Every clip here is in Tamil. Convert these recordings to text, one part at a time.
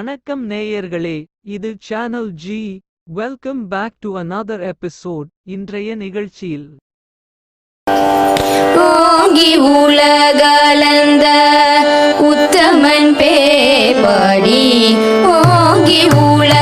வணக்கம் நேயர்களே இது channel G welcome back to another episode இன்றைய நிகழ்ச்சியில். ஓங்கி உலகலந்த உத்தமன் பேபாடி ஓங்கி உலகளந்த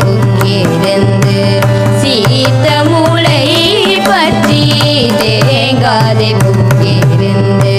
தேங்காதை புக்கிருந்து சீத்த மூளை பற்றி தேங்காதை புக்கிருந்து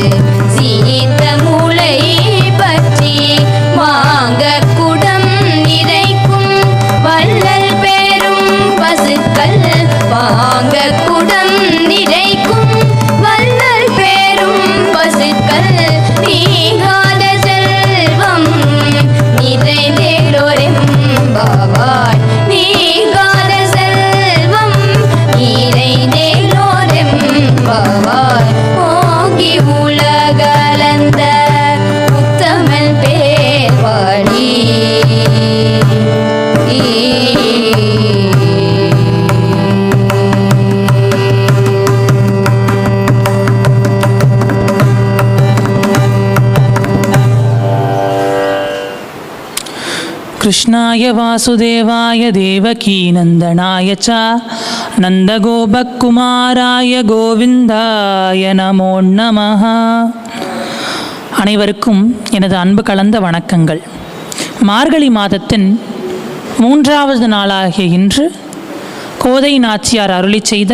कृष्णाय वासुदेवाय देवकीनन्दनाय च நந்தகோபக்குமாராய கோவிந்தாய நமோ நமः அனைவருக்கும் எனது அன்பு கலந்த வணக்கங்கள் மார்கழி மாதத்தின் மூன்றாவது நாளாகிய இன்று கோதை நாச்சியார் அருளி செய்த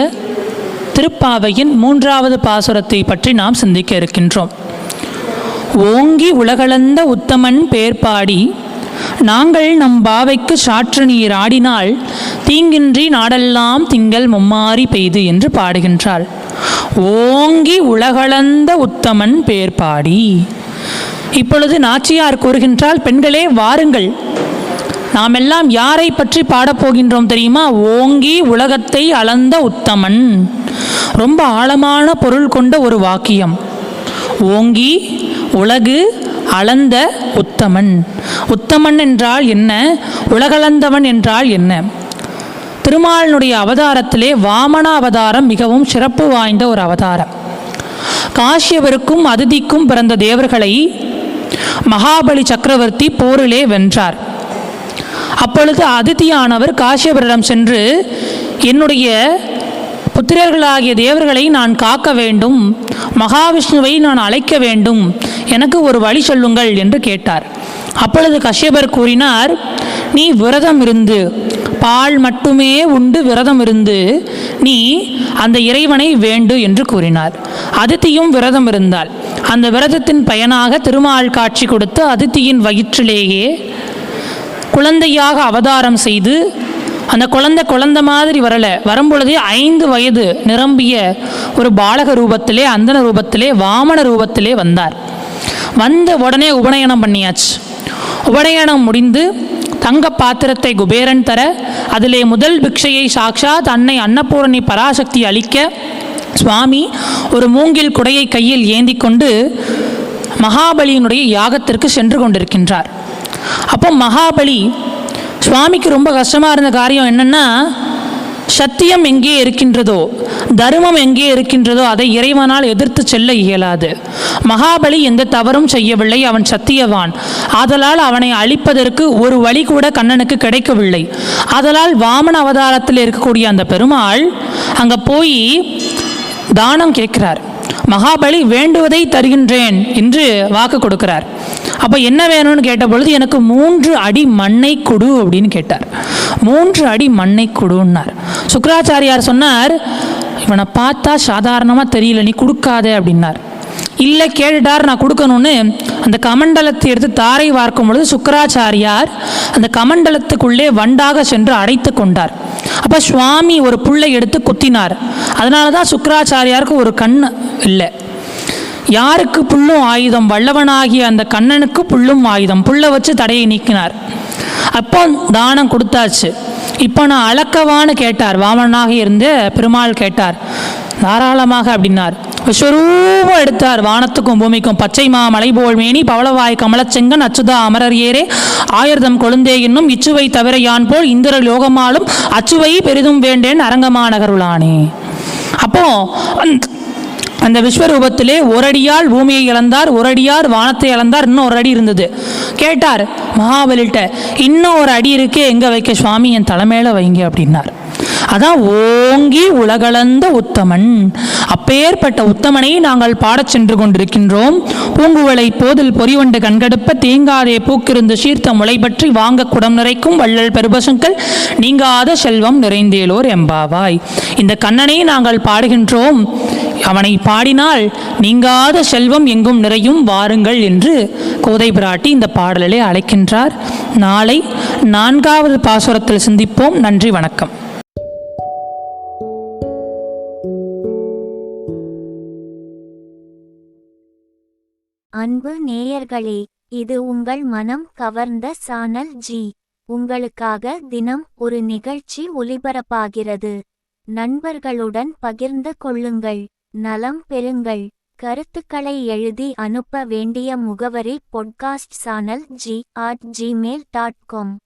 திருப்பாவையின் மூன்றாவது பாசுரத்தை பற்றி நாம் சிந்திக்க இருக்கின்றோம் ஓங்கி உலகளந்த உத்தமன் பேர்பாடி நாங்கள் நம் பாவைக்கு சாற்று நீர் ஆடினால் தீங்கின்றி நாடெல்லாம் திங்கள் மும்மாறி பெய்து என்று பாடுகின்றாள். ஓங்கி உலகளந்த உத்தமன் பேர் பாடி. இப்பொழுது நாச்சியார் கூறுகின்றால் பெண்களே வாருங்கள். நாம் எல்லாம் யாரை பற்றி பாடப்போகின்றோம் தெரியுமா? ஓங்கி உலகத்தை அளந்த உத்தமன். ரொம்ப ஆழமான பொருள் கொண்ட ஒரு வாக்கியம். ஓங்கி உலகு அளந்த உத்தமன். உத்தமன் என்றால் என்ன? உலகளந்தவன் என்றால் என்ன? திருமாலினுடைய அவதாரத்திலே வாமன அவதாரம் மிகவும் சிறப்பு வாய்ந்த ஒரு அவதாரம். காஷ்யவருக்கும் அதிதிக்கும் பிறந்த தேவர்களை மகாபலி சக்கரவர்த்தி போரிலே வென்றார். அப்பொழுது அதிதியானவர் காசியபுரிடம் சென்று என்னுடைய புத்திரர்களாகிய தேவர்களை நான் காக்க வேண்டும். மகாவிஷ்ணுவை நான் அழைக்க வேண்டும். எனக்கு ஒரு வழி சொல்லுங்கள் என்று கேட்டார். அப்பொழுது கஷ்யபர் கூறினார் நீ விரதம் இருந்து பால் மட்டுமே உண்டு விரதம் இருந்து நீ அந்த இறைவனை வேண்டு என்று கூறினார். அதித்தியும் விரதம் இருந்தாள். அந்த விரதத்தின் பயனாக திருமால் காட்சி கொடுத்து அதித்தியின் வயிற்றிலேயே குழந்தையாக அவதாரம் செய்து அந்த குழந்தை குழந்தை மாதிரி வரல. வரும்பொழுதே ஐந்து வயது நிரம்பிய ஒரு பாலக ரூபத்திலே அந்தன ரூபத்திலே வாமன ரூபத்திலே வந்தார். வந்த உடனே உபநயனம் பண்ணியாச்சு. உபநயனம் முடிந்து தங்க பாத்திரத்தை குபேரன் தர அதிலே முதல் பிக்ஷையை சாக்ஷாத் அன்னை அன்னபூரணி பராசக்தி அளிக்க சுவாமி ஒரு மூங்கில் குடையை கையில் ஏந்தி கொண்டு மகாபலியினுடைய யாகத்திற்கு சென்று கொண்டிருக்கின்றார். அப்போ மகாபலி சுவாமிக்கு ரொம்ப கஷ்டமாக இருந்த காரியம் என்னென்னா சத்தியம் எங்கே இருக்கின்றதோ தர்மம் எங்கே இருக்கின்றதோ அதை இறைவனால் எதிர்த்து செல்ல இயலாது. மகாபலி எந்த தவறும் செய்யவில்லை அவன் சத்தியவான். ஆதலால் அவனை அழிப்பதற்கு ஒரு வழி கூட கண்ணனுக்கு கிடைக்கவில்லை. ஆதலால் வாமன அவதாரத்தில் இருக்கக்கூடிய அந்த பெருமாள் அங்கே போய் தானம் கேட்கிறார். மகாபலி வேண்டுவதை தருகின்றேன் என்று வாக்கு கொடுக்கிறார். அப்போ என்ன வேணும்னு கேட்ட பொழுது எனக்கு மூன்று அடி மண்ணை கொடு அப்படின்னு கேட்டார். மூன்று அடி மண்ணை கொடுன்னார். சுக்கராச்சாரியார் சொன்னார் இவனை பார்த்தா சாதாரணமாக தெரியல நீ கொடுக்காதே அப்படின்னார். இல்லை கேட்டுட்டார் நான் கொடுக்கணும்னு. அந்த கமண்டலத்தை எடுத்து தாரை வார்க்கும் பொழுது சுக்கராச்சாரியார் அந்த கமண்டலத்துக்குள்ளே வண்டாக சென்று அடைத்து கொண்டார். அப்போ சுவாமி ஒரு புல்லை எடுத்து குத்தினார். அதனால தான் சுக்கராச்சாரியாருக்கு ஒரு கண் இல்லை. யாருக்கு புல்லும் ஆயுதம்? வல்லவனாகிய அந்த கண்ணனுக்கு புல்லும் ஆயுதம். புல்லை வச்சு தடையை நீக்கினார். அப்போ தானம் கொடுத்தாச்சு. இப்போ நான் அளக்கவான்னு கேட்டார். வாமனாக இருந்த பெருமாள் கேட்டார். தாராளமாக அப்படின்னார். விஸ்வரூபம் எடுத்தார். வானத்துக்கும் பூமிக்கும். பச்சை மாமலை போல் மேனி பவளவாய் கமலச்செங்கன் அச்சுதா அமரர் ஏரே ஆயிரதம் கொழுந்தே என்னும் இச்சுவை தவிர யான் போல் இந்திர லோகமாலும் அச்சுவை பெரிதும் வேண்டேன் அரங்கமாநகருளானே. அப்போ அந்த- விஸ்வரூபத்திலே ஒரு அடியால் பூமியை இழந்தார் ஒரடியார் வானத்தை இழந்தார் இன்னும் ஒரு அடி இருந்தது. கேட்டார் மகாபலிட்ட இன்னும் ஒரு அடி இருக்கு எங்க வைக்க சுவாமி? என் தலைமையில வைங்க அப்படின்னார். அதான் ஓங்கி உலகளந்த உத்தமன். அப்பேற்பட்ட உத்தமனை நாங்கள் பாடச் சென்று கொண்டிருக்கின்றோம். பூங்குவலை போதில் பொறிவண்டு கண்கடுப்ப தேங்காதே பூக்கிருந்து சீர்த்த முளை பற்றி வாங்க குடம் நிறைக்கும் வள்ளல் பெருபசுக்கள் நீங்காத செல்வம் நிறைந்தேலோர் எம்பாவாய். இந்த கண்ணனை நாங்கள் பாடுகின்றோம். அவனை பாடினால் நீங்காத செல்வம் எங்கும் நிறையும் வாருங்கள் என்று கோதை பிராட்டி இந்த பாடலிலே அழைக்கின்றார். நாளை நான்காவது பாசுரத்தில் சிந்திப்போம். நன்றி வணக்கம். அன்பு நேயர்களே இது உங்கள் மனம் கவர்ந்த சானல் ஜி. உங்களுக்காக தினம் ஒரு நிகழ்ச்சி ஒலிபரப்பாகிறது. நண்பர்களுடன் பகிர்ந்து கொள்ளுங்கள். நலம் பெறுங்கள். கருத்துக்களை எழுதி அனுப்ப வேண்டிய முகவரி podcast channel G at Gmail dot com